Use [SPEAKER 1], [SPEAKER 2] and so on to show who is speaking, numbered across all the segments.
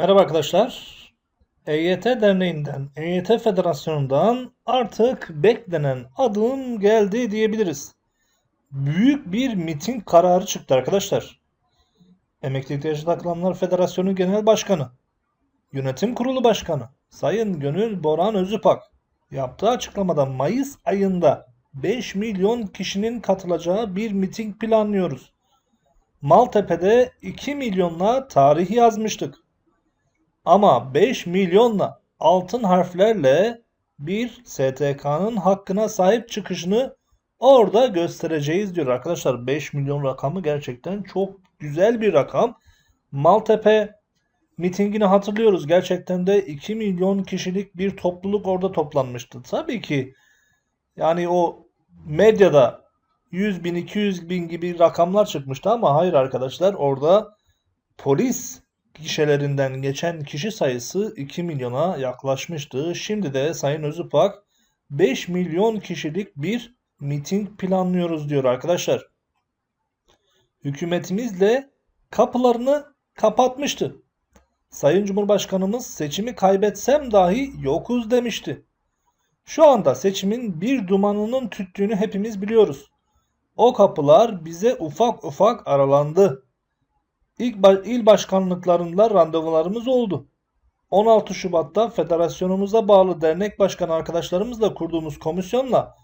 [SPEAKER 1] Merhaba arkadaşlar. EYT Derneği'nden, EYT Federasyonu'ndan artık beklenen adım geldi diyebiliriz. Büyük bir miting kararı çıktı arkadaşlar. Emeklilikte yaşa takılanlar Federasyonu Genel Başkanı, Yönetim Kurulu Başkanı Sayın Gönül Boran Özüpak yaptığı açıklamada Mayıs ayında 5 milyon kişinin katılacağı bir miting planlıyoruz. Maltepe'de 2 milyonla tarih yazmıştık. Ama 5 milyonla altın harflerle bir STK'nın hakkına sahip çıkışını orada göstereceğiz diyor arkadaşlar. 5 milyon rakamı gerçekten çok güzel bir rakam. Maltepe mitingini hatırlıyoruz. Gerçekten de 2 milyon kişilik bir topluluk orada toplanmıştı. Tabii ki yani o medyada 100 bin 200 bin gibi rakamlar çıkmıştı ama hayır arkadaşlar orada polis gişelerinden geçen kişi sayısı 2 milyona yaklaşmıştı. Şimdi de Sayın Özüpak 5 milyon kişilik bir miting planlıyoruz diyor arkadaşlar. Hükümetimizle kapılarını kapatmıştı. Sayın Cumhurbaşkanımız seçimi kaybetsem dahi yokuz demişti. Şu anda seçimin bir dumanının tüttüğünü hepimiz biliyoruz. O kapılar bize ufak ufak aralandı. İlk il başkanlıklarında randevularımız oldu. 16 Şubat'ta federasyonumuza bağlı dernek başkanı arkadaşlarımızla kurduğumuz komisyonla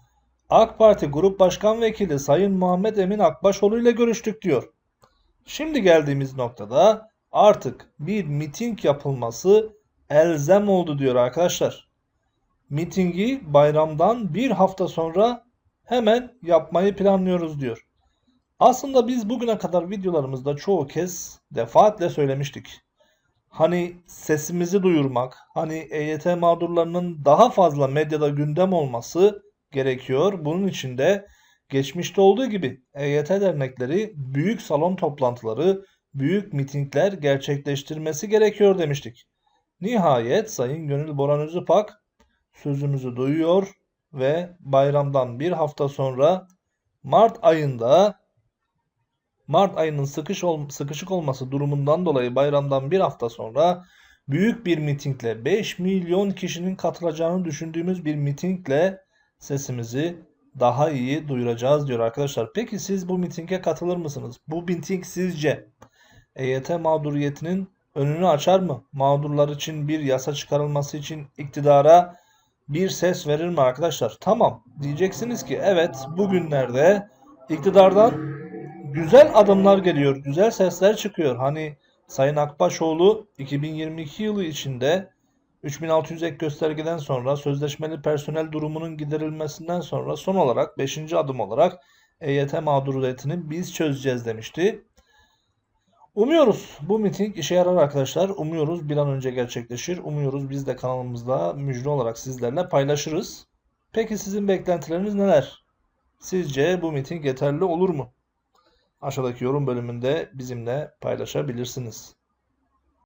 [SPEAKER 1] AK Parti Grup Başkan Vekili Sayın Muhammed Emin Akbaşoğlu ile görüştük diyor. Şimdi geldiğimiz noktada artık bir miting yapılması elzem oldu diyor arkadaşlar. Mitingi bayramdan bir hafta sonra hemen yapmayı planlıyoruz diyor. Aslında biz bugüne kadar videolarımızda çoğu kez defaatle söylemiştik. Hani sesimizi duyurmak, hani EYT mağdurlarının daha fazla medyada gündem olması gerekiyor. Bunun için de geçmişte olduğu gibi EYT dernekleri büyük salon toplantıları, büyük mitingler gerçekleştirmesi gerekiyor demiştik. Nihayet Sayın Gönül Boran Özüpak sözümüzü duyuyor ve bayramdan bir hafta sonra Mart ayında Mart ayının sıkış ol- sıkışık olması durumundan dolayı bayramdan bir hafta sonra büyük bir mitingle 5 milyon kişinin katılacağını düşündüğümüz bir mitingle sesimizi daha iyi duyuracağız diyor arkadaşlar. Peki siz bu mitinge katılır mısınız? Bu miting sizce EYT mağduriyetinin önünü açar mı? Mağdurlar için bir yasa çıkarılması için iktidara bir ses verir mi arkadaşlar? Tamam diyeceksiniz ki evet bugünlerde iktidardan güzel adımlar geliyor, güzel sesler çıkıyor. Hani Sayın Akbaşoğlu 2022 yılı içinde 3600 ek göstergeden sonra sözleşmeli personel durumunun giderilmesinden sonra son olarak 5. adım olarak EYT mağduriyetini biz çözeceğiz demişti. Umuyoruz bu miting işe yarar arkadaşlar. Umuyoruz bir an önce gerçekleşir. Umuyoruz biz de kanalımızda müjde olarak sizlerle paylaşırız. Peki sizin beklentileriniz neler? Sizce bu miting yeterli olur mu? Aşağıdaki yorum bölümünde bizimle paylaşabilirsiniz.